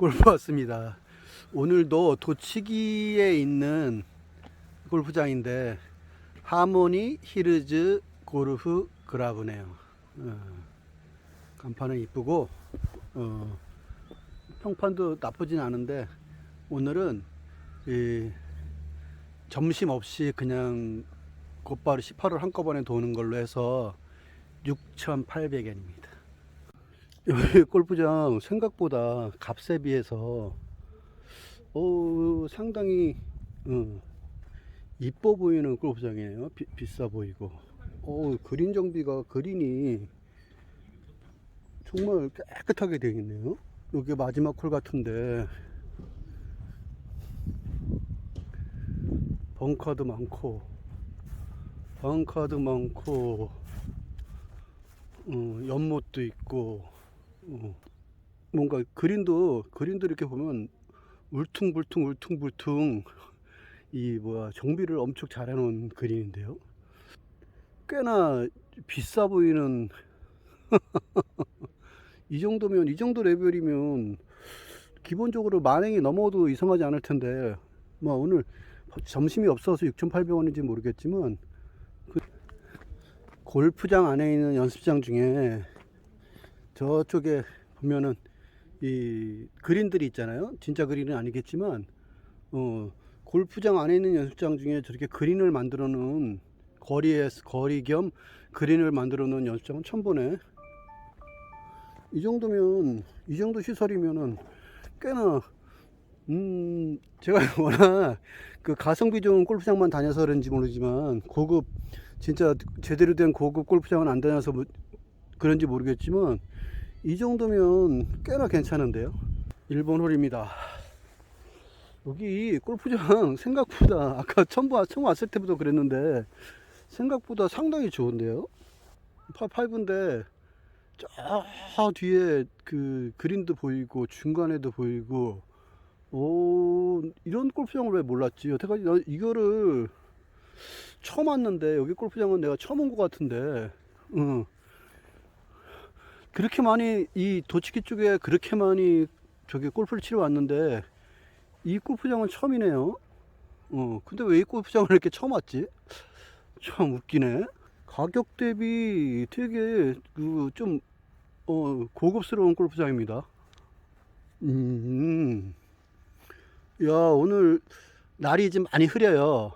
골프 왔습니다. 오늘도 도치기에 있는 골프장인데 하모니 히르즈 고르프 그라브네요. 어, 간판은 이쁘고 어, 평판도 나쁘진 않은데 오늘은 이 점심 없이 그냥 곧바로 18을 한꺼번에 도는 걸로 해서 6,800엔입니다. 여기 골프장 생각보다 값에 비해서 어, 상당히 어, 이뻐 보이는 골프장이에요. 비, 비싸 보이고. 어, 그린 정비가 그린이 정말 깨끗하게 되어 있네요. 여기 마지막 홀 같은데 벙커도 많고 벙커도 많고 어, 연못도 있고 어, 뭔가 그린도 그린도 이렇게 보면 울퉁불퉁 울퉁불퉁 이 뭐야 정비를 엄청 잘 해놓은 그린인데요. 꽤나 비싸 보이는 이 정도면 이 정도 레벨이면 기본적으로 만행이 넘어도 이상하지 않을 텐데 뭐 오늘 점심이 없어서 6,800원인지 모르겠지만 그 골프장 안에 있는 연습장 중에 저쪽에 보면은 이 그린들이 있잖아요. 진짜 그린은 아니겠지만 어 골프장 안에 있는 연습장 중에 저렇게 그린을 만들어 놓은 거리에 거리 겸 그린을 만들어 놓은 연습장은 처음 보네. 이 정도면 이 정도 시설이면은 꽤나 음 제가 워낙 그 가성비 좋은 골프장만 다녀서 그런지 모르지만 고급 진짜 제대로 된 고급 골프장은 안 다녀서 뭐 그런지 모르겠지만 이 정도면 꽤나 괜찮은데요. 1번 홀입니다. 여기 골프장 생각보다 아까 처음, 봐- 처음 왔을 때부터 그랬는데 생각보다 상당히 좋은데요. 파5인데 저 뒤에 그 그린도 보이고 중간에도 보이고 오 이런 골프장을 왜 몰랐지 여태까지 나 이거를 처음 왔는데 여기 골프장은 내가 처음 온 것 같은데 응. 그렇게 많이 이 도치기 쪽에 그렇게 많이 저기 골프를 치러 왔는데 이 골프장은 처음이네요 어 근데 왜 이 골프장을 이렇게 처음 왔지 참 웃기네 가격 대비 되게 그 좀 어, 고급스러운 골프장입니다. 음, 야 오늘 날이 좀 많이 흐려요.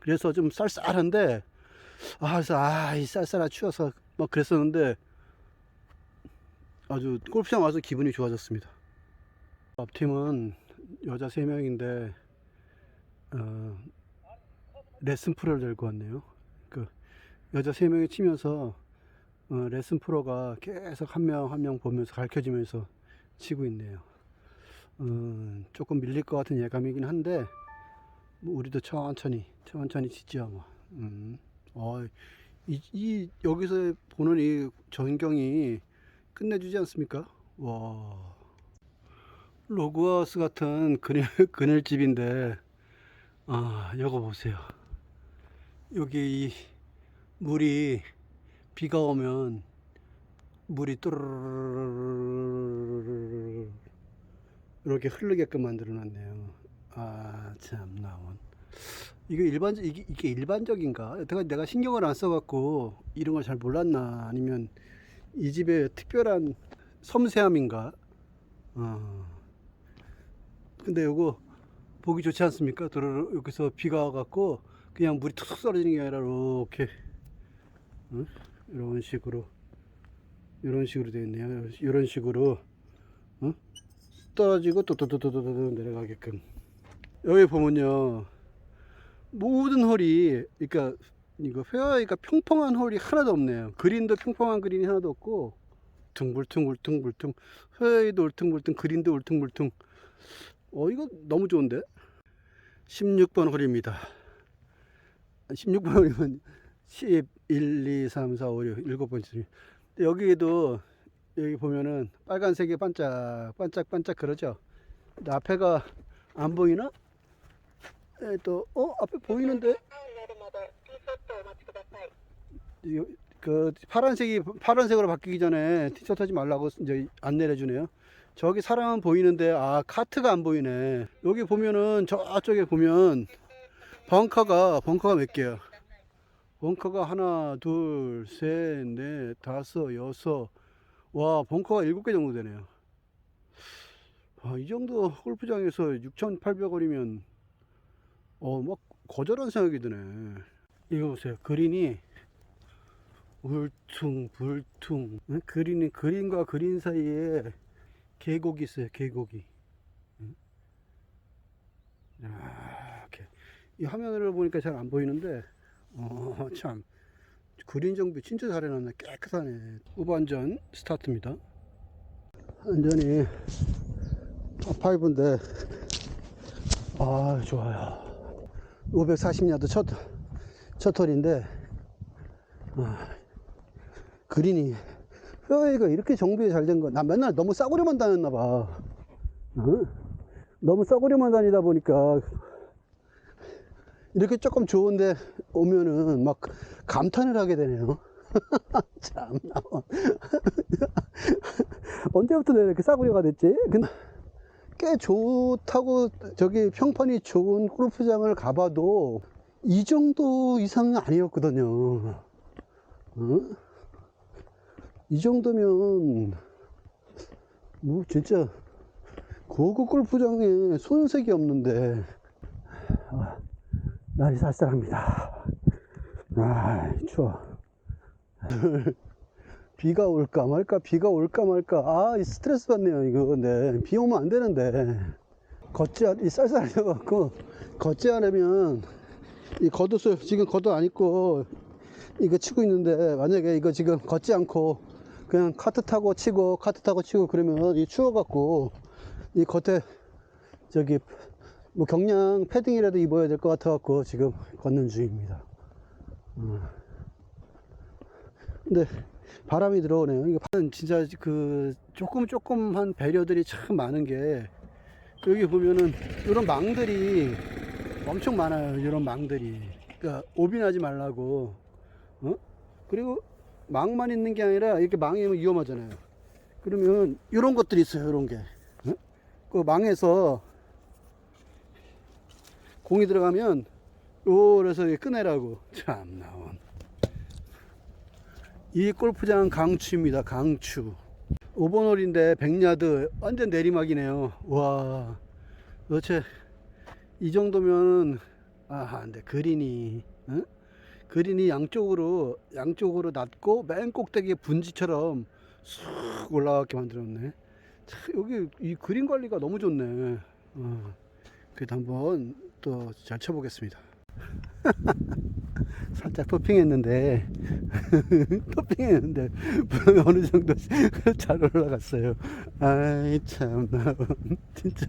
그래서 좀 쌀쌀한데 아 그래서 아 이 쌀쌀하 추워서 막 그랬었는데 아주 골프장 와서 기분이 좋아졌습니다. 앞팀은 여자 3명인데 어, 레슨 프로를 들고 왔네요. 그 여자 3명이 치면서 어, 레슨 프로가 계속 한명 한 명 보면서 가르쳐 주면서 치고 있네요. 어, 조금 밀릴 것 같은 예감이긴 한데 뭐 우리도 천천히 천천히 치죠. 뭐. 음. 어, 이, 이 여기서 보는 이 전경이 끝내주지 않습니까? 와. 로그하우스 같은 그늘, 그늘집인데, 아, 이거 보세요. 여기 이 물이 비가 오면 물이 뚜르르르 이렇게 흐르게끔 만들어 놨네요. 아, 참, 나온. 이거 일반, 이게, 이게 일반적인가? 여태까지 내가 신경을 안 써갖고 이런 걸 잘 몰랐나? 아니면 이 집의 특별한 섬세함인가? 어. 근데 요거 보기 좋지 않습니까? 도로로 여기서 비가 와갖고 그냥 물이 툭툭 떨어지는 게 아니라 이렇게 응? 이런 식으로 이런 식으로 되어 있네요. 이런 식으로 응? 떨어지고 또또또또또 내려가게끔 여기 보면요 모든 홀이 그러니까 이거 페어웨이가 평평한 홀이 하나도 없네요. 그린도 평평한 그린이 하나도 없고 둥글퉁 울퉁불퉁 페어웨이도 울퉁불퉁 그린도 울퉁불퉁 어 이거 너무 좋은데 16번 홀입니다. 16번 홀이면 10, 1, 2, 3, 4, 5, 6, 7번째. 여기에도 여기 보면은 빨간색이 반짝 반짝 반짝 그러죠. 앞에가 안 보이나? 에, 또, 어? 앞에 보이는데? 그 파란색이 파란색으로 바뀌기 전에 티셔츠 하지 말라고 이제 안 내려주네요. 저기 사람은 보이는데 아 카트가 안 보이네. 여기 보면은 저쪽에 보면 벙커가 벙커가 몇 개야? 벙커가 하나 둘 셋 넷 다섯 여섯. 와 벙커가 일곱 개 정도 되네요. 아, 이 정도 골프장에서 6,800원이면 어막 거절한 생각이 드네. 이거 보세요. 그린이 울퉁불퉁 응? 그린이 그린과 그린 사이에 계곡이 있어요 계곡이. 응? 야, 이렇게. 이 화면으로 보니까 잘 안 보이는데 어, 참. 그린 정비 진짜 잘 해놨네. 깨끗하네. 후반전 스타트입니다. 완전히 파5인데. 아 좋아요. 540야드 첫, 첫 홀인데 아, 그린이 페어웨이가 이렇게 정비가 잘된 거 나 맨날 너무 싸구려만 다녔나 봐 어? 너무 싸구려만 다니다 보니까 이렇게 조금 좋은데 오면은 막 감탄을 하게 되네요 참나 언제부터 내가 이렇게 싸구려가 됐지? 근데 꽤 좋다고 저기 평판이 좋은 골프장을 가봐도 이 정도 이상은 아니었거든요 어? 이 정도면 뭐 진짜 고급 골프장에 손색이 없는데 아, 날이 쌀쌀합니다. 아 추워. 비가 올까 말까 비가 올까 말까. 아이 스트레스 받네요 이거. 근데 비 오면 안 되는데. 걷지 않, 이 쌀쌀해 갖고 걷지 않으면 이 겉옷을 지금 겉옷 안 입고 이거 치고 있는데 만약에 이거 지금 걷지 않고 그냥 카트 타고 치고 카트 타고 치고 그러면 이 추워 갖고 이 겉에 저기 뭐 경량 패딩이라도 입어야 될 것 같아 갖고 지금 걷는 중입니다 어. 근데 바람이 들어오네요. 이거 진짜 그 조금 조금한 배려들이 참 많은 게 여기 보면은 이런 망들이 엄청 많아요. 이런 망들이. 그러니까 오비나지 말라고. 어? 그리고 망만 있는 게 아니라 이렇게 망이면 위험하잖아요. 그러면 이런 것들이 있어요. 이런 게. 어? 그 망에서 공이 들어가면 요 그래서 이렇게 꺼내라고. 참 나온. 이 골프장 강추입니다. 강추. 5번 홀인데 100야드 완전 내리막이네요. 와. 도대체 이 정도면 아, 근데 그린이 응? 그린이 양쪽으로 양쪽으로 낮고 맨 꼭대기에 분지처럼 쑥 올라가게 만들었네. 참, 여기 이 그린 관리가 너무 좋네. 어. 그래도 한번 또 잘 쳐보겠습니다. 살짝 토핑했는데 토핑했는데 어느 정도 잘 올라갔어요. 아이 참나 진짜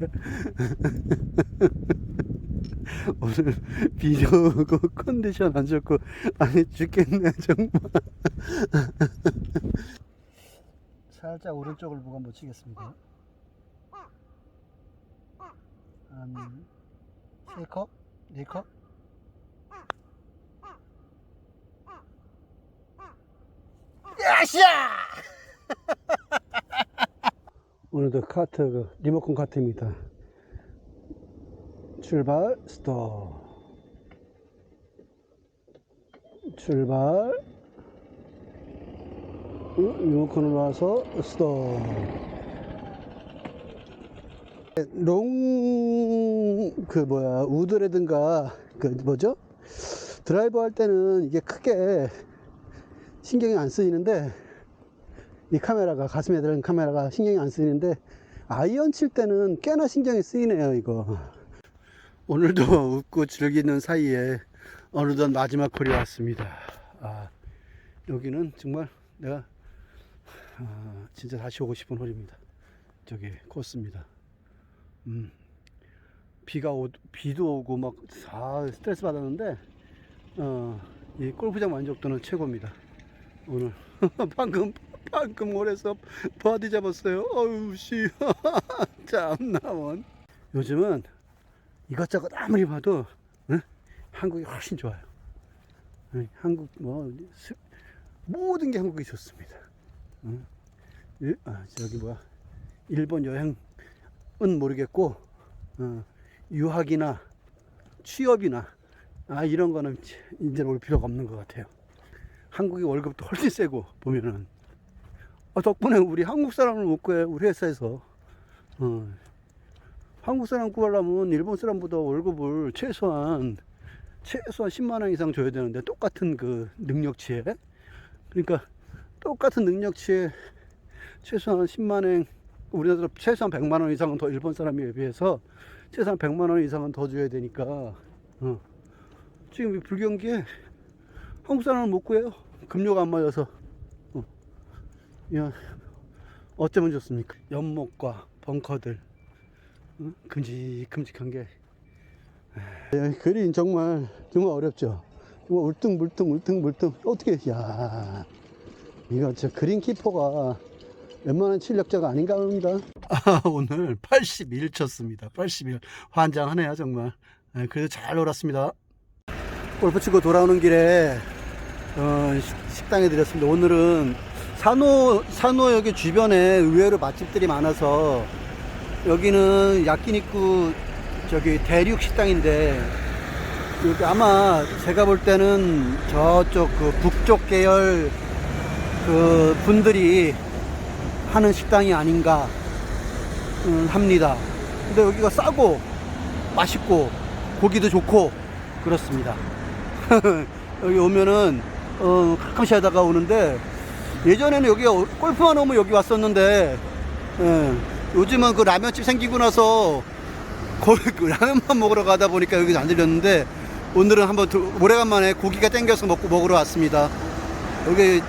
오늘 비도 오고 컨디션 안 좋고 아니 죽겠네 정말. 살짝 오른쪽을 보고 한번 치겠습니다. 한세 컵, 네 컵. 오늘도 카트 그 리모컨 카트입니다. 출발 스톱. 출발. 응, 리모컨으로 와서 스톱. 롱, 그 뭐야, 우드라든가, 그 뭐죠? 드라이브 할 때는 이게 크게 신경이 안 쓰이는데, 이 카메라가, 가슴에 들은 카메라가 신경이 안 쓰이는데, 아이언 칠 때는 꽤나 신경이 쓰이네요, 이거. 오늘도 웃고 즐기는 사이에 어느덧 마지막 홀이 왔습니다. 아, 여기는 정말 내가 아, 진짜 다시 오고 싶은 홀입니다. 저기 코스입니다. 음, 비가 오, 비도 오고 막 아, 스트레스 받았는데 어, 이 골프장 만족도는 최고입니다. 오늘 방금 방금 홀에서 버디 잡았어요. 어우 씨, 참나 원. 요즘은 이것저것 아무리 봐도 응? 한국이 훨씬 좋아요. 응, 한국 뭐 스- 모든 게 한국이 좋습니다. 응? 이- 아, 저기 뭐야 일본 여행은 모르겠고 어, 유학이나 취업이나 아 이런 거는 이제 올 필요가 없는 것 같아요. 한국의 월급도 훨씬 세고 보면은 어, 덕분에 우리 한국 사람을 못 구해 우리 회사에서 어, 한국 사람 구하려면 일본 사람보다 월급을 최소한 최소한 10만 원 이상 줘야 되는데 똑같은 그 능력치에? 그러니까 똑같은 능력치에 최소한 10만 원 우리나라 최소한 100만 원 이상은 더 일본 사람에 비해서 최소한 100만 원 이상은 더 줘야 되니까. 어. 지금 이 불경기에 한국 사람은 못 구해요. 급료가 안 맞아서. 어. 야, 어쩌면 좋습니까? 연못과 벙커들 어? 큼직큼직한 게 야, 그린 정말 정말 어렵죠 정말 울퉁불퉁 울퉁불퉁 어떻게 야 이거 저 그린 키퍼가 웬만한 실력자가 아닌가 합니다. 아, 오늘 81 쳤습니다. 81. 환장하네요, 정말. 네, 그래도 잘 놀았습니다. 골프 치고 돌아오는 길에 어, 식- 식당에 들렸습니다. 오늘은 산호, 산호역의 주변에 의외로 맛집들이 많아서 여기는 야끼니쿠 저기 대륙 식당인데 여기 아마 제가 볼 때는 저쪽 그 북쪽 계열 그 분들이 하는 식당이 아닌가 음, 합니다. 근데 여기가 싸고 맛있고 고기도 좋고 그렇습니다. 여기 오면은 어, 가끔씩 하다가 오는데 예전에는 여기 골프만 오면 여기 왔었는데 예, 요즘은 그 라면집 생기고 나서 거의 그 라면만 먹으러 가다 보니까 여기서 안 들렸는데 오늘은 한번 들- 오래간만에 고기가 땡겨서 먹고 먹으러 왔습니다. 여기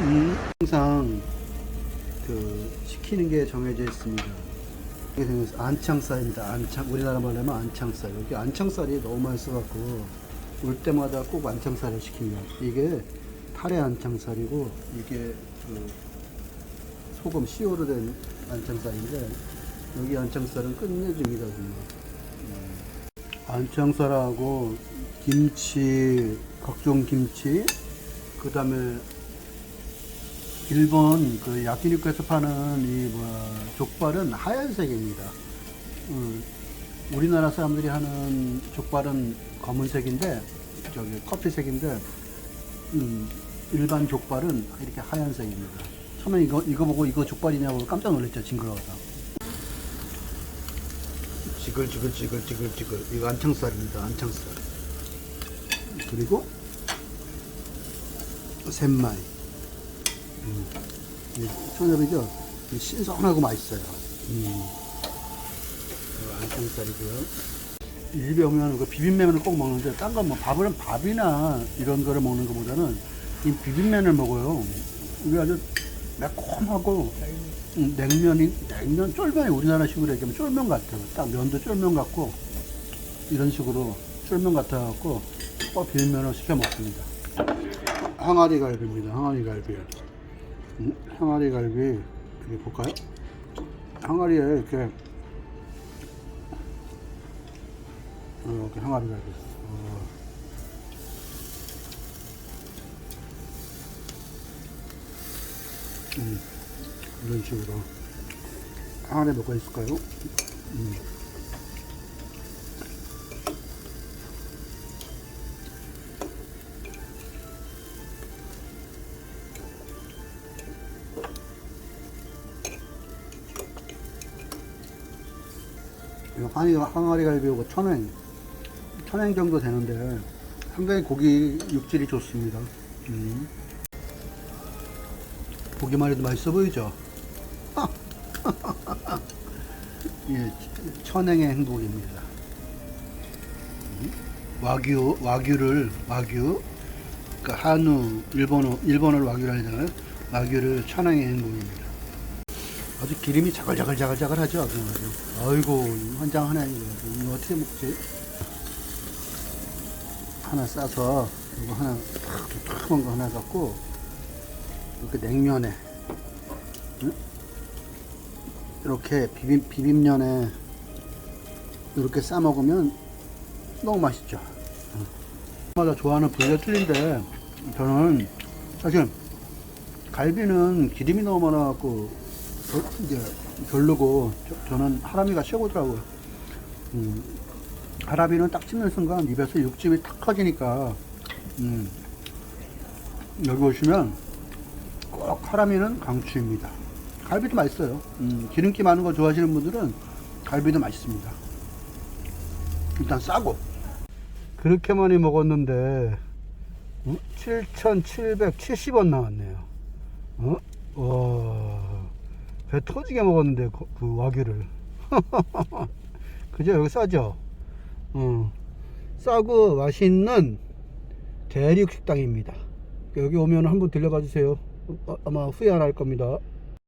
음, 항상 그 시키는 게 정해져 있습니다. 이게 안창살입니다. 안창 우리나라 말로 하면 안창살. 여기 안창살이 너무 맛있어갖고 올 때마다 꼭 안창살을 시킵니다. 이게 타레 안창살이고 이게 그 소금 씨오로 된 안창살인데 여기 안창살은 끝내줍니다. 정말. 음. 안창살하고 김치, 각종 김치, 그 다음에 일본 그 야끼니쿠에서 파는 이 뭐 족발은 하얀색입니다. 음, 우리나라 사람들이 하는 족발은 검은색인데 저기 커피색인데 음, 일반 족발은 이렇게 하얀색입니다. 처음에 이거 이거 보고 이거 족발이냐고 깜짝 놀랐죠 징그러워서. 지글지글지글지글지글 이거 안창살입니다 안창살. 그리고 샘마이. 천엽이죠? 신선하고 맛있어요. 음. 이거 안창살이고요. 이 집에 오면 그 비빔면을 꼭 먹는데, 딴 건 뭐 밥은 밥이나 이런 거를 먹는 것보다는 이 비빔면을 먹어요. 이게 아주 매콤하고, 음, 냉면이, 냉면, 쫄면이 우리나라 식으로 얘기하면 쫄면 같아요. 딱 면도 쫄면 같고, 이런 식으로 쫄면 같아갖고, 꼭 비빔면을 시켜 먹습니다. 항아리 갈비입니다. 항아리 갈비. 음, 항아리 갈비 여기 볼까요? 항아리에 이렇게 어, 이렇게 항아리 갈비. 음, 이런 식으로 항아리 뭐가 있을까요? 음. 항아리, 항아리 갈비하고 천행, 천행 정도 되는데 상당히 고기 육질이 좋습니다. 음. 보기만 해도 맛있어 보이죠? 예, 천행의 행복입니다. 음. 와규, 와규를, 와규, 그 한우, 일본어, 일본어를 와규라 하잖아요. 와규를 천행의 행복입니다. 아주 기름이 자글자글자글자글 하죠. 아주. 아이고, 환장하네. 이거. 이거 어떻게 먹지? 하나 싸서, 이거 하나, 탁, 두툼한 거 하나 갖고, 이렇게 냉면에, 응? 이렇게 비빔, 비빔면에, 이렇게 싸 먹으면 너무 맛있죠. 응. 마다 좋아하는 부위가 틀린데, 저는 사실 갈비는 기름이 너무 많아갖고 어, 이제 별로고 저, 는 하람이가 최고더라고요. 음, 하람이는 딱 씹는 순간 입에서 육즙이 탁 터지니까 음, 여기 보시면 꼭 하람이는 강추입니다. 갈비도 맛있어요. 음, 기름기 많은 거 좋아하시는 분들은 갈비도 맛있습니다. 일단 싸고 그렇게 많이 먹었는데 어? 7,770원 나왔네요. 어? 와, 배 터지게 먹었는데 그, 그 와규를. 그죠? 여기 싸죠? 어. 싸고 맛있는 대륙 식당입니다. 여기 오면 한번 들려봐 주세요. 어, 아마 후회 안 할 겁니다.